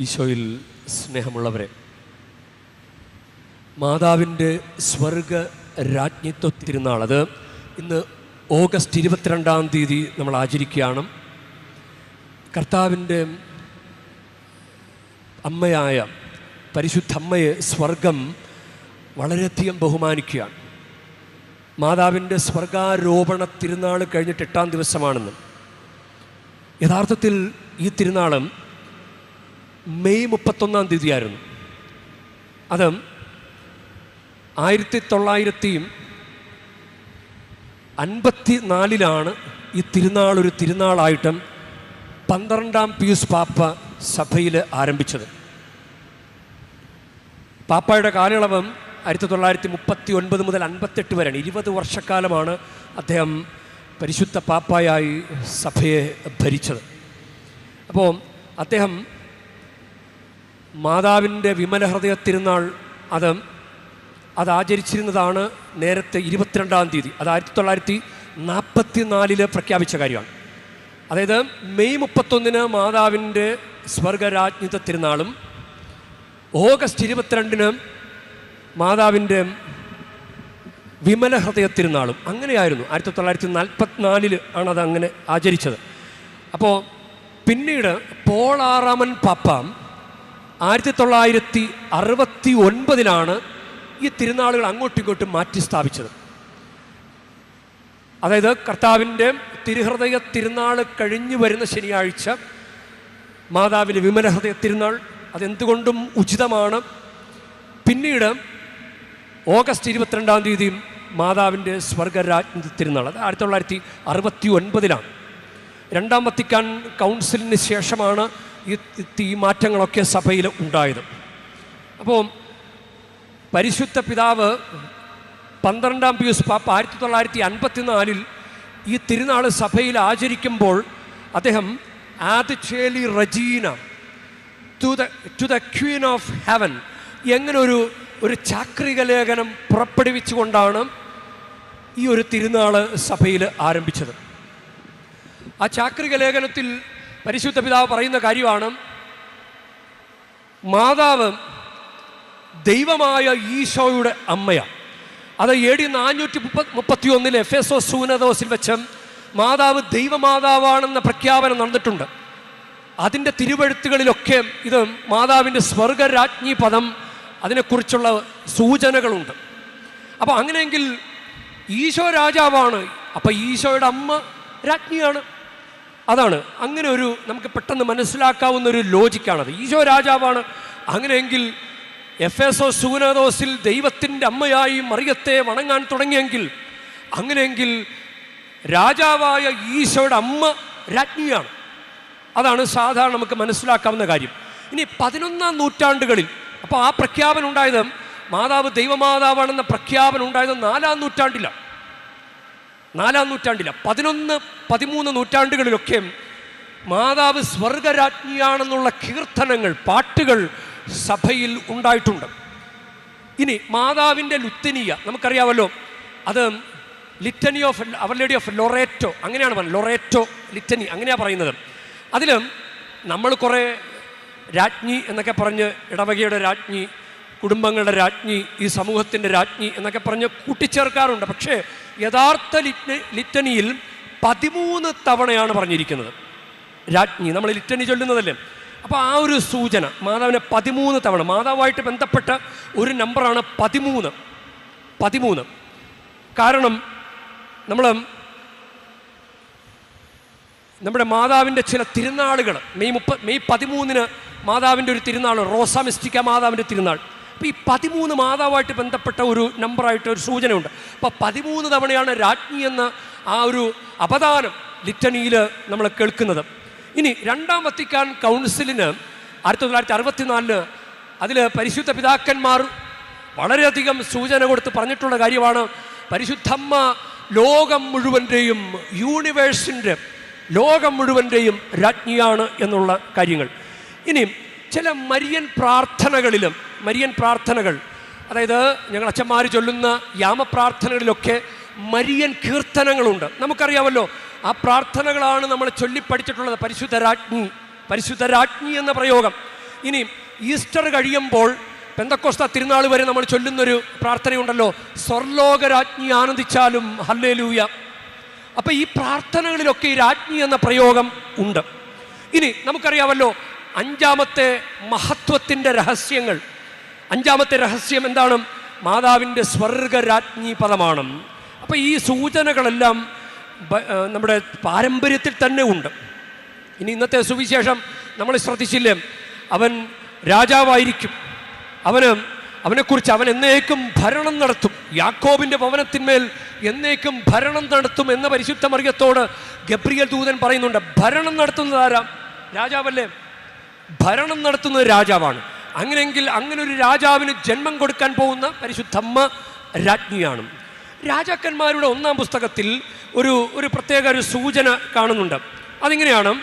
ഈശോയിൽ സ്നേഹമുള്ളവരെ മാതാവിന്റെ സ്വർഗ രാജ്ഞിത്വ അത് ഇന്ന് ഓഗസ്റ്റ് ഇരുപത്തിരണ്ടാം തീയതി നമ്മൾ ആചരിക്കുകയാണ്. കർത്താവിന്റെ അമ്മയായ പരിശുദ്ധ അമ്മയെ സ്വർഗം വളരെയധികം ബഹുമാനിക്കുകയാണ്. മാതാവിന്റെ സ്വർഗാരോപണ തിരുനാൾ കഴിഞ്ഞിട്ട് എട്ടാം ദിവസമാണെന്ന്. യഥാർത്ഥത്തിൽ ഈ തിരുനാളും മെയ് മുപ്പത്തൊന്നാം തീയതിയായിരുന്നു. അത് ആയിരത്തി തൊള്ളായിരത്തി അൻപത്തി നാലിലാണ് ഈ തിരുനാൾ ഒരു തിരുനാളായിട്ടും പന്ത്രണ്ടാം പീസ് പാപ്പ സഭയിൽ ആരംഭിച്ചത്. പാപ്പയുടെ കാലയളവ് ആയിരത്തി തൊള്ളായിരത്തി മുപ്പത്തി ഒൻപത് മുതൽ അൻപത്തെട്ട് വരെയാണ് ഇരുപത് വർഷക്കാലമാണ് അദ്ദേഹം പരിശുദ്ധ പാപ്പായായി സഭയെ ഭരിച്ചത്. അപ്പോൾ അദ്ദേഹം മാതാവിന്റെ വിമല ഹൃദയ തിരുനാൾ അത് അത് ആചരിച്ചിരുന്നതാണ് നേരത്തെ ഇരുപത്തിരണ്ടാം തീയതി. അത് ആയിരത്തി തൊള്ളായിരത്തി നാൽപ്പത്തി നാലിൽ പ്രഖ്യാപിച്ച കാര്യമാണ്. അതായത് മെയ് മുപ്പത്തൊന്നിന് മാതാവിന്റെ സ്വർഗരാജ്ഞിത്വ തിരുനാളും ഓഗസ്റ്റ് ഇരുപത്തിരണ്ടിന് മാതാവിന്റെ വിമല ഹൃദയ തിരുനാളും. അങ്ങനെയായിരുന്നു. ആയിരത്തി തൊള്ളായിരത്തി നാൽപ്പത്തിനാലിൽ ആണ് അത് അങ്ങനെ ആചരിച്ചത്. അപ്പോൾ പിന്നീട് പോളാറാമൻ പാപ്പ ആയിരത്തി തൊള്ളായിരത്തി അറുപത്തി ഒൻപതിലാണ് ഈ തിരുനാളുകൾ അങ്ങോട്ടും ഇങ്ങോട്ടും മാറ്റി സ്ഥാപിച്ചത്. അതായത് കർത്താവിന്റെ തിരുഹൃദയ തിരുനാൾ കഴിഞ്ഞു വരുന്ന ശനിയാഴ്ച മാതാവിന്റെ വിമലഹൃദയ തിരുനാൾ അതെന്തുകൊണ്ടും ഉചിതമാണ്. പിന്നീട് ഓഗസ്റ്റ് ഇരുപത്തിരണ്ടാം തീയതിയും മാതാവിന്റെ സ്വർഗരാജ്ഞ തിരുനാൾ അത് ആയിരത്തി തൊള്ളായിരത്തി അറുപത്തി ഒൻപതിലാണ് രണ്ടാം വത്തിക്കാൻ കൗൺസിലിന് ശേഷമാണ് ഈ മാറ്റങ്ങളൊക്കെ സഭയിൽ ഉണ്ടായത്. അപ്പോൾ പരിശുദ്ധ പിതാവ് പന്ത്രണ്ടാം പ്യൂസ് പാപ്പ ആയിരത്തി തൊള്ളായിരത്തി അൻപത്തിനാലിൽ ഈ തിരുനാൾ സഭയിൽ ആചരിക്കുമ്പോൾ അദ്ദേഹം ആദിച്ചേലി Regina to the to the queen of heaven എങ്ങനെ ഒരു ഒരു ചാക്രിക ലേഖനം പുറപ്പെടുവിച്ചുകൊണ്ടാണ് ഈ ഒരു തിരുനാൾ സഭയിൽ ആരംഭിച്ചത്. ആ ചാക്രിക ലേഖനത്തിൽ പരിശുദ്ധ പിതാവ് പറയുന്ന കാര്യമാണ് മാതാവ് ദൈവമായ ഈശോയുടെ അമ്മയാണ് അത് എ ഡി നാനൂറ്റി മുപ്പത്തി മുപ്പത്തി ഒന്നിൽ എഫ് എസ് ഒ സൂനദോസിൽ വെച്ച് മാതാവ് ദൈവമാതാവാണെന്ന പ്രഖ്യാപനം നടന്നിട്ടുണ്ട്. അതിന്റെ തിരുവഴുത്തുകളിലൊക്കെ ഇത് മാതാവിന്റെ സ്വർഗരാജ്ഞി പദം അതിനെക്കുറിച്ചുള്ള സൂചനകളുണ്ട്. അപ്പോൾ അങ്ങനെയെങ്കിൽ ഈശോ രാജാവാണ് അപ്പോൾ ഈശോയുടെ അമ്മ രാജ്ഞിയാണ്. അതാണ്. അങ്ങനെ ഒരു നമുക്ക് പെട്ടെന്ന് മനസ്സിലാക്കാവുന്ന ഒരു ലോജിക്കാണത്. ഈശോ രാജാവാണ്. അങ്ങനെയെങ്കിൽ എഫ് എസ് ഒ സൂനദോസിൽ ദൈവത്തിന്റെ അമ്മയായി മറിയത്തെ വണങ്ങാൻ തുടങ്ങിയെങ്കിൽ അങ്ങനെയെങ്കിൽ രാജാവായ ഈശോയുടെ അമ്മ രാജ്ഞിയാണ്. അതാണ് സാധാരണ നമുക്ക് മനസ്സിലാക്കാവുന്ന കാര്യം. ഇനി പതിനൊന്നാം നൂറ്റാണ്ടുകളിൽ അപ്പോൾ ആ പ്രഖ്യാപനം ഉണ്ടായത് മാതാവ് ദൈവമാതാവാണെന്ന പ്രഖ്യാപനം ഉണ്ടായത് നാലാം നൂറ്റാണ്ടിലാണ്. നാലാം നൂറ്റാണ്ടില്ല പതിനൊന്ന് പതിമൂന്ന് നൂറ്റാണ്ടുകളിലൊക്കെ മാതാവ് സ്വർഗരാജ്ഞിയാണെന്നുള്ള കീർത്തനങ്ങൾ പാട്ടുകൾ സഭയിൽ ഉണ്ടായിട്ടുണ്ട്. ഇനി മാതാവിന്റെ ലുത്തനിയ നമുക്കറിയാമല്ലോ അത് litany of our lady of Loreto അങ്ങനെയാണ് പറയുന്നത് ലൊറേറ്റോ ലിറ്റനി അങ്ങനെയാണ് പറയുന്നത്. അതിൽ നമ്മൾ കുറേ രാജ്ഞി എന്നൊക്കെ പറഞ്ഞ് ഇടവകയുടെ രാജ്ഞി കുടുംബങ്ങളുടെ രാജ്ഞി ഈ സമൂഹത്തിന്റെ രാജ്ഞി എന്നൊക്കെ പറഞ്ഞ് കൂട്ടിച്ചേർക്കാറുണ്ട്. പക്ഷേ യഥാർത്ഥ ലിറ്റ് ലിറ്റനിയിൽ പതിമൂന്ന് തവണയാണ് പറഞ്ഞിരിക്കുന്നത്. രാജ്ഞി നമ്മൾ ലിറ്റനി ചൊല്ലുന്നതല്ലേ? അപ്പോൾ ആ ഒരു സൂചന മാതാവിനെ പതിമൂന്ന് തവണ മാതാവുമായിട്ട് ബന്ധപ്പെട്ട ഒരു നമ്പറാണ് പതിമൂന്ന്. പതിമൂന്ന്. കാരണം നമ്മൾ നമ്മുടെ മാതാവിന്റെ ചില തിരുനാളുകൾ മെയ് മുപ്പ മെയ് പതിമൂന്നിന് മാതാവിന്റെ ഒരു തിരുനാൾ റോസാമിസ്റ്റിക്ക മാതാവിന്റെ തിരുനാൾ. അപ്പോൾ ഈ പതിമൂന്ന് മാതാവായിട്ട് ബന്ധപ്പെട്ട ഒരു നമ്പറായിട്ട് ഒരു സൂചനയുണ്ട്. അപ്പോൾ പതിമൂന്ന് തവണയാണ് രാജ്ഞി എന്ന ആ ഒരു അപദാനം ലിറ്റണിയിൽ നമ്മൾ കേൾക്കുന്നത്. ഇനി രണ്ടാം വത്തിക്കാൻ കൗൺസിലിന് ആയിരത്തി തൊള്ളായിരത്തി അറുപത്തിനാലിന് അതിൽ പരിശുദ്ധ പിതാക്കന്മാർ വളരെയധികം സൂചന കൊടുത്ത് പറഞ്ഞിട്ടുള്ള കാര്യമാണ്. പരിശുദ്ധമ്മ ലോകം മുഴുവന്റെയും യൂണിവേഴ്സിന്റെ ലോകം മുഴുവന്റെയും രാജ്ഞിയാണ് എന്നുള്ള കാര്യങ്ങൾ. ഇനി ചില മരിയൻ പ്രാർത്ഥനകളിലും മരിയൻ പ്രാർത്ഥനകൾ. അതായത് ഞങ്ങൾ അച്ഛന്മാർ ചൊല്ലുന്ന യാമപ്രാർത്ഥനകളിലൊക്കെ മരിയൻ കീർത്തനങ്ങളുണ്ട്. നമുക്കറിയാമല്ലോ ആ പ്രാർത്ഥനകളാണ് നമ്മൾ ചൊല്ലിപ്പഠിച്ചിട്ടുള്ളത് പരിശുദ്ധ രാജ്ഞി. പരിശുദ്ധ രാജ്ഞി എന്ന പ്രയോഗം. ഇനി ഈസ്റ്റർ കഴിയുമ്പോൾ പെന്തക്കോസ്ത തിരുനാൾ വരെ നമ്മൾ ചൊല്ലുന്നൊരു പ്രാർത്ഥനയുണ്ടല്ലോ സ്വർലോകരാജ്ഞി ആനന്ദിച്ചാലും ഹല്ലേലൂയ. അപ്പം ഈ പ്രാർത്ഥനകളിലൊക്കെ ഈ രാജ്ഞി എന്ന പ്രയോഗം ഉണ്ട്. ഇനി നമുക്കറിയാമല്ലോ അഞ്ചാമത്തെ മഹത്വത്തിന്റെ രഹസ്യങ്ങൾ. അഞ്ചാമത്തെ രഹസ്യം എന്താണ്? മാതാവിന്റെ സ്വർഗരാജ്ഞി പദമാണ്. അപ്പോൾ ഈ സൂചനകളെല്ലാം നമ്മുടെ പാരമ്പര്യത്തിൽ തന്നെ ഉണ്ട്. ഇനി ഇന്നത്തെ സുവിശേഷം നമ്മൾ ശ്രദ്ധിച്ചില്ലേ? അവൻ രാജാവായിരിക്കും. അവന് അവനെക്കുറിച്ച് അവൻ എന്നേക്കും ഭരണം നടത്തും. യാക്കോബിന്റെ ഭവനത്തിന്മേൽ എന്നേക്കും ഭരണം നടത്തും എന്ന പരിശുദ്ധ മറിയത്തോട് ഗബ്രിയൽ ദൂതൻ പറയുന്നുണ്ട് ഭരണം നടത്തുന്നത് ആരാ? രാജാവല്ലേ? ഭരണം നടത്തുന്നത് രാജാവാണ്. അങ്ങനെയെങ്കിൽ അങ്ങനെ ഒരു രാജാവിന് ജന്മം കൊടുക്കാൻ പോകുന്ന പരിശുദ്ധമ്മ രാജ്ഞിയാണ്. രാജാക്കന്മാരുടെ ഒന്നാം പുസ്തകത്തിൽ ഒരു ഒരു പ്രത്യേക ഒരു സൂചന കാണുന്നുണ്ട്. അതിങ്ങനെയാണ്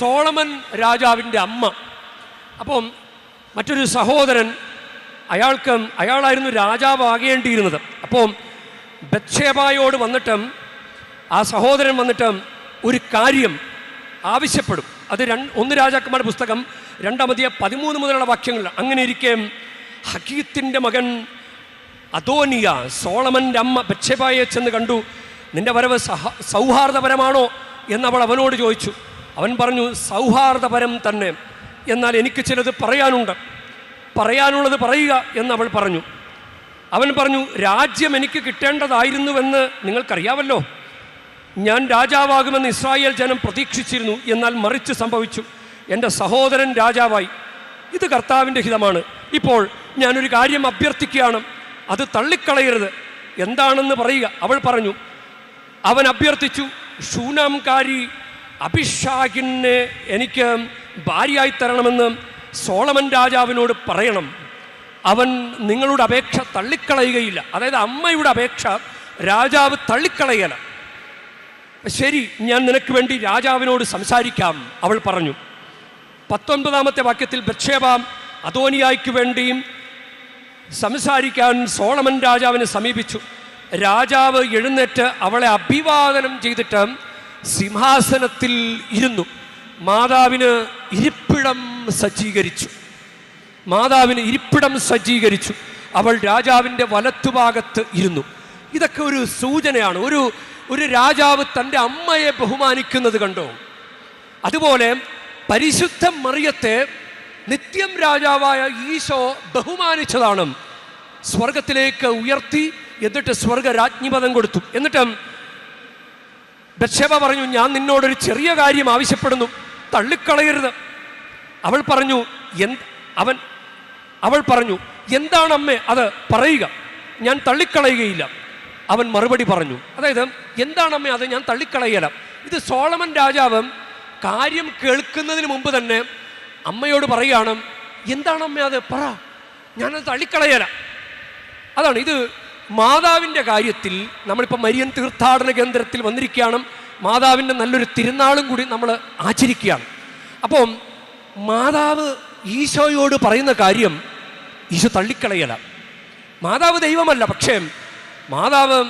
സോളമൻ രാജാവിന്റെ അമ്മ. അപ്പം മറ്റൊരു സഹോദരൻ അയാൾക്ക് അയാളായിരുന്നു രാജാവാകേണ്ടിയിരുന്നത്. അപ്പോൾ ബത്ഷേബായോട് വന്നിട്ട് ആ സഹോദരൻ വന്നിട്ട് ഒരു കാര്യം ആവശ്യപ്പെടും. അത് രണ്ട് ഒന്ന് രാജാക്കന്മാരുടെ പുസ്തകം രണ്ടാമതിയ പതിമൂന്ന് മുതലുള്ള വാക്യങ്ങൾ. അങ്ങനെ ഇരിക്കെ ഹക്കീത്തിന്റെ മകൻ അതോനിയ സോളമന്റെ അമ്മ ബത്ഷേബായെ ചെന്ന് കണ്ടു. നിന്റെ വരവ് സഹ സൗഹാർദ്ദപരമാണോ? അവൾ അവനോട് ചോദിച്ചു. അവൻ പറഞ്ഞു സൗഹാർദ്ദപരം തന്നെ. എന്നാൽ എനിക്ക് ചിലത് പറയാനുണ്ട്. പറയാനുള്ളത് പറയുക എന്ന് അവൾ പറഞ്ഞു. അവൻ പറഞ്ഞു രാജ്യം എനിക്ക് കിട്ടേണ്ടതായിരുന്നുവെന്ന് നിങ്ങൾക്കറിയാമല്ലോ ഞാൻ രാജാവാകുമെന്ന് ഇസ്രായേൽ ജനം പ്രതീക്ഷിച്ചിരുന്നു എന്നാൽ മറിച്ച് സംഭവിച്ചു. എന്റെ സഹോദരൻ രാജാവായി. ഇത് കർത്താവിന്റെ ഹിതമാണ്. ഇപ്പോൾ ഞാനൊരു കാര്യം അഭ്യർത്ഥിക്കുകയാണ്. അത് തള്ളിക്കളയരുത്. എന്താണെന്ന് പറയുക. അവൾ പറഞ്ഞു അവൻ അഭ്യർത്ഥിച്ചു ഷൂനാംകാരി അഭിഷാകിനെ എനിക്ക് ഭാര്യയായി തരണമെന്ന് സോളമൻ രാജാവിനോട് പറയണം. അവൻ നിങ്ങളുടെ അപേക്ഷ തള്ളിക്കളയുകയില്ല. അതായത് അമ്മയുടെ അപേക്ഷ രാജാവ് തള്ളിക്കളയല ശരി ഞാൻ നിനക്ക് വേണ്ടി രാജാവിനോട് സംസാരിക്കാം അവൾ പറഞ്ഞു. പത്തൊൻപതാമത്തെ വാക്യത്തിൽ ബക്ഷേപാം അതോനിയായിക്ക് വേണ്ടിയും സംസാരിക്കാൻ സോളമൻ രാജാവിനെ സമീപിച്ചു. രാജാവ് എഴുന്നേറ്റ് അവളെ അഭിവാദനം ചെയ്തിട്ട് സിംഹാസനത്തിൽ ഇരുന്നു. മാതാവിന് ഇരിപ്പിടം സജ്ജീകരിച്ചു. മാതാവിന് ഇരിപ്പിടം സജ്ജീകരിച്ചു. അവൾ രാജാവിന്റെ വലത്തുഭാഗത്ത് ഇരുന്നു. ഇതൊക്കെ ഒരു സൂചനയാണ് ഒരു ഒരു രാജാവ് തന്റെ അമ്മയെ ബഹുമാനിക്കുന്നത് കണ്ടോ. അതുപോലെ പരിശുദ്ധ മറിയത്തെ നിത്യം രാജാവായ ഈശോ ബഹുമാനിച്ചതാണ്. സ്വർഗത്തിലേക്ക് ഉയർത്തി എന്നിട്ട് സ്വർഗരാജ്ഞിപദം കൊടുത്തു. എന്നിട്ട് ബക്ഷേപ പറഞ്ഞു ഞാൻ നിന്നോടൊരു ചെറിയ കാര്യം ആവശ്യപ്പെടുന്നു. തള്ളിക്കളയരുത്. അവൾ പറഞ്ഞു എന്ത്? അവൻ അവൾ പറഞ്ഞു എന്താണ് അമ്മേ? അത് പറയുക. ഞാൻ തള്ളിക്കളയുകയില്ല. അവൻ മറുപടി പറഞ്ഞു. അതായത് എന്താണ് അമ്മേ അത്? ഞാൻ തള്ളിക്കളയല. ഇത് സോളമൻ രാജാവ് കാര്യം കേൾക്കുന്നതിന് മുമ്പ് തന്നെ അമ്മയോട് പറയുകയാണ് എന്താണ് അമ്മേ അത്? പറ. ഞാനത് തള്ളിക്കളയല. അതാണ് ഇത് മാതാവിന്റെ കാര്യത്തിൽ നമ്മളിപ്പോൾ മരിയൻ തീർത്ഥാടന കേന്ദ്രത്തിൽ വന്നിരിക്കുകയാണ്. മാതാവിന്റെ നല്ലൊരു തിരുനാളും കൂടി നമ്മൾ ആചരിക്കുകയാണ്. അപ്പോൾ മാതാവ് ഈശോയോട് പറയുന്ന കാര്യം ഈശോ തള്ളിക്കളയല. മാതാവ് ദൈവമല്ല പക്ഷേ മാതാവ്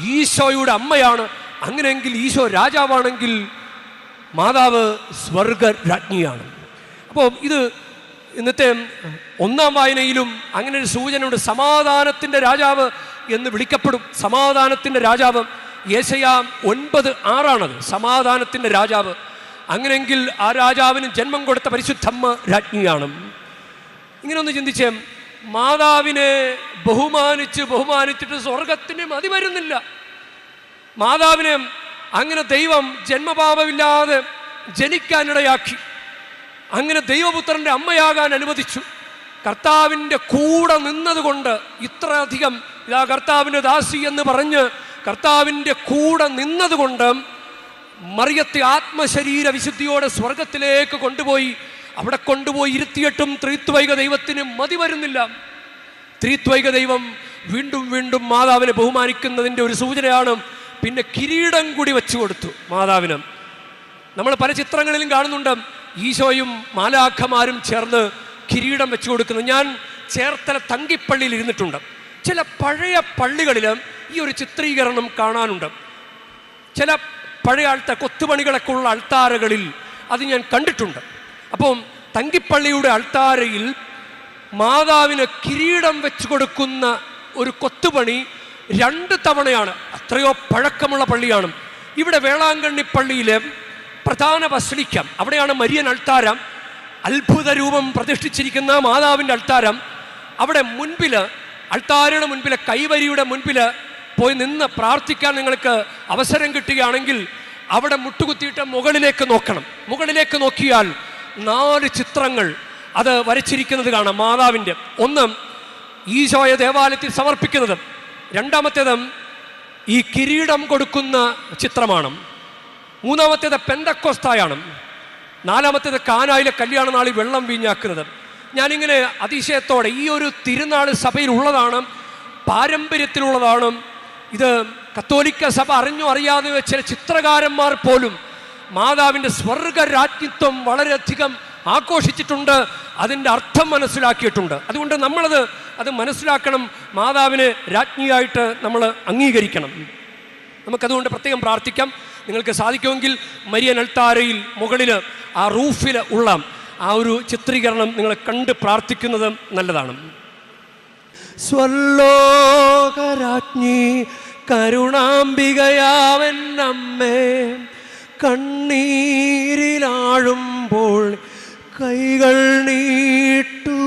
ഈശോയുടെ അമ്മയാണ്. അങ്ങനെയെങ്കിൽ ഈശോ രാജാവാണെങ്കിൽ മാതാവ് സ്വർഗരാജ്ഞിയാണ് അപ്പോൾ ഇത് ഇന്നത്തെ ഒന്നാം വായനയിലും അങ്ങനെ ഒരു സൂചനയുണ്ട്. സമാധാനത്തിന്റെ രാജാവ് എന്ന് വിളിക്കപ്പെടും. സമാധാനത്തിന്റെ രാജാവ് യേശയാം ഒൻപത് ആറാണത്. സമാധാനത്തിന്റെ രാജാവ്. അങ്ങനെയെങ്കിൽ ആ രാജാവിന് ജന്മം കൊടുത്ത പരിശുദ്ധമ്മ രാജ്ഞിയാണ് ഇങ്ങനെ ഒന്ന് ചിന്തിച്ചേ മാതാവിനെ ബഹുമാനിച്ച് ബഹുമാനിച്ചിട്ട് സ്വർഗത്തിന് മതി വരുന്നില്ല. മാതാവിനെ അങ്ങനെ ദൈവം ജന്മപാപമില്ലാതെ ജനിക്കാനിടയാക്കി. അങ്ങനെ ദൈവപുത്രന്റെ അമ്മയാകാൻ അനുവദിച്ചു. കർത്താവിന്റെ കൂടെ നിന്നതുകൊണ്ട് ഇത്രയധികം ഇതാ കർത്താവിന്റെ ദാസി എന്ന് പറഞ്ഞ് കർത്താവിന്റെ കൂടെ നിന്നതുകൊണ്ട് മറിയത്തെ ആത്മശരീര വിശുദ്ധിയോടെ സ്വർഗത്തിലേക്ക് കൊണ്ടുപോയി. അവിടെ കൊണ്ടുപോയി ഇരുത്തിയിട്ടും ത്രിത്വൈക ദൈവത്തിന് മതി വരുന്നില്ല. ത്രിത്വൈക ദൈവം വീണ്ടും വീണ്ടും മാതാവിനെ ബഹുമാനിക്കുന്നതിന്റെ ഒരു സൂചനയാണ്. പിന്നെ കിരീടം കൂടി വെച്ചു കൊടുത്തു മാതാവിന്. നമ്മൾ പല ചിത്രങ്ങളിലും കാണുന്നുണ്ട് ഈശോയും മാലാഖമാരും ചേർന്ന് കിരീടം വെച്ചു കൊടുക്കുന്നു. ഞാൻ ചേർത്തല തങ്കിപ്പള്ളിയിൽ ഇരുന്നിട്ടുണ്ട്. ചില പഴയ പള്ളികളിൽ ഈ ഒരു ചിത്രീകരണം കാണാനുണ്ട്. ചില പഴയ ആൾത്ത കൊത്തുപണികളൊക്കെ ഉള്ള അൾത്താരകളിൽ അത് ഞാൻ കണ്ടിട്ടുണ്ട്. അപ്പം തങ്കിപ്പള്ളിയുടെ അൾത്താരയിൽ മാതാവിന് കിരീടം വെച്ചു കൊടുക്കുന്ന ഒരു കൊത്തുപണി രണ്ട് തവണയാണ്. അത്രയോ പഴക്കമുള്ള പള്ളിയാണ്. ഇവിടെ വേളാങ്കണ്ണി പള്ളിയിലെ പ്രധാന വസ്ലിക്കം അവിടെയാണ് മരിയൻ അൾത്താരം അത്ഭുത രൂപം പ്രതിഷ്ഠിച്ചിരിക്കുന്ന മാതാവിന്റെ അൾത്താരം. അവിടെ മുൻപിൽ അൾത്താരയുടെ മുൻപിൽ കൈവരിയുടെ മുൻപിൽ പോയി നിന്ന് പ്രാർത്ഥിക്കാൻ നിങ്ങൾക്ക് അവസരം കിട്ടുകയാണെങ്കിൽ അവിടെ മുട്ടുകുത്തിയിട്ട് മുകളിലേക്ക് നോക്കണം. മുകളിലേക്ക് നോക്കിയാൽ നാല് ചിത്രങ്ങൾ അത് വരച്ചിരിക്കുന്നത് കാണാം മാതാവിന്റെ. ഒന്ന് ഈശോയെ ദേവാലയത്തിൽ സമർപ്പിക്കുന്നത്. രണ്ടാമത്തേത് ഈ കിരീടം കൊടുക്കുന്ന ചിത്രമാണ്. മൂന്നാമത്തേത് പെന്തക്കോസ്തായാണ്. നാലാമത്തേത് കാനായിലെ കല്യാണ നാളിൽ വെള്ളം വീഞ്ഞാക്കുന്നത്. ഞാനിങ്ങനെ അതിശയത്തോടെ ഈ ഒരു തിരുനാൾ സഭയിലുള്ളതാണ് പാരമ്പര്യത്തിലുള്ളതാണ്. ഇത് കത്തോലിക്ക സഭ അറിഞ്ഞോ അറിയാതെ ചില ചിത്രകാരന്മാർ പോലും മാതാവിന്റെ സ്വർഗരാജ്ഞിത്വം വളരെയധികം ആഘോഷിച്ചിട്ടുണ്ട് അതിന്റെ അർത്ഥം മനസ്സിലാക്കിയിട്ടുണ്ട്. അതുകൊണ്ട് നമ്മളത് അത് മനസ്സിലാക്കണം മാതാവിനെ രാജ്ഞിയായിട്ട് നമ്മൾ അംഗീകരിക്കണം. നമുക്കതുകൊണ്ട് പ്രത്യേകം പ്രാർത്ഥിക്കാം. നിങ്ങൾക്ക് സാധിക്കുമെങ്കിൽ മരിയൻ അൽത്താരയിൽ മുകളിൽ ആ റൂഫിൽ ഉള്ള ആ ഒരു ചിത്രീകരണം നിങ്ങൾ കണ്ട് പ്രാർത്ഥിക്കുന്നത് നല്ലതാണ്. സ്വല്ലോകരാജ്ഞി കരുണാംബികയാവൻ അമ്മേ കണ്ണീരിലാഴുമ്പോൾ കൈകൾ നീട്ടു.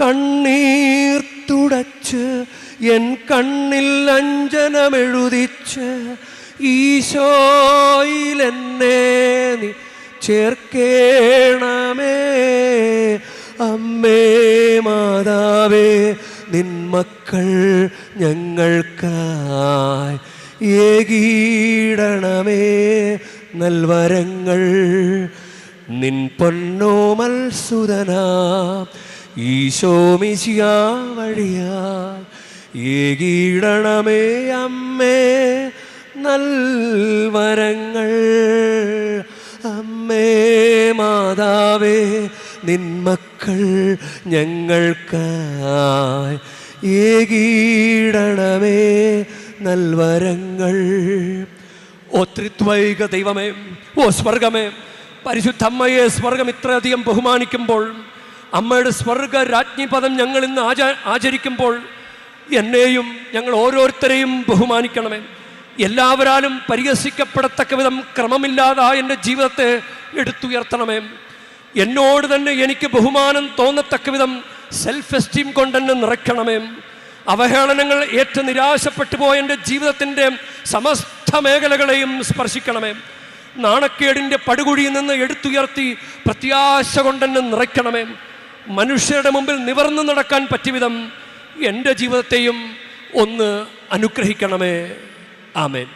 കണ്ണീർ തുടച്ച് എൻ കണ്ണിൽ അഞ്ജനമെഴുതിച്ച് ഈശോയിലെന്നെ നീ ചേർക്കേണമേ. അമ്മേ മാതാവേ നിൻ മക്കൾ ഞങ്ങൾക്കായി ഏകീടണമേ നൽവരങ്ങൾ നിൻ പൊന്നോ മത്സുതനാ ഈശോമിശിയാ വഴിയാ. ഏകീടണമേ അമ്മേ നൽവരങ്ങൾ അമ്മേ മാതാവേ നിൻ മക്കൾ ഞങ്ങൾക്കായി ഏകീടണമേ നൽവരങ്ങൾ. ഓ ത്രിത്വൈക ദൈവമേ ഓ സ്വർഗമേ പരിശുദ്ധ അമ്മയെ സ്വർഗം ഇത്രയധികം ബഹുമാനിക്കുമ്പോൾ അമ്മയുടെ സ്വർഗ രാജ്ഞിപദം ഞങ്ങൾ ഇന്ന് ആചാ ആചരിക്കുമ്പോൾ എന്നെയും ഞങ്ങൾ ഓരോരുത്തരെയും ബഹുമാനിക്കണമേ. എല്ലാവരാലും പരിഹസിക്കപ്പെടത്തക്ക വിധം ക്രമമില്ലാതായ എന്റെ ജീവിതത്തെ എടുത്തുയർത്തണമേ. എന്നോട് തന്നെ എനിക്ക് ബഹുമാനം തോന്നത്തക്ക വിധം സെൽഫ് എസ്റ്റീം കൊണ്ടെന്നെ നിറയ്ക്കണമേ. അവഹേളനങ്ങൾ ഏറ്റ് നിരാശപ്പെട്ടു പോയ എന്റെ ജീവിതത്തിന്റെ സമസ്ത മേഖലകളെയും സ്പർശിക്കണമേ. നാണക്കേടിന്റെ പടുകുഴിയിൽ നിന്ന് എടുത്തുയർത്തി പ്രത്യാശ കൊണ്ടെന്നെ നിറയ്ക്കണമേ. മനുഷ്യരുടെ മുമ്പിൽ നിവർന്നു നടക്കാൻ പറ്റിയ വിധം എന്റെ ജീവിതത്തെയും ഒന്ന് അനുഗ്രഹിക്കണമേ. ആമേൻ.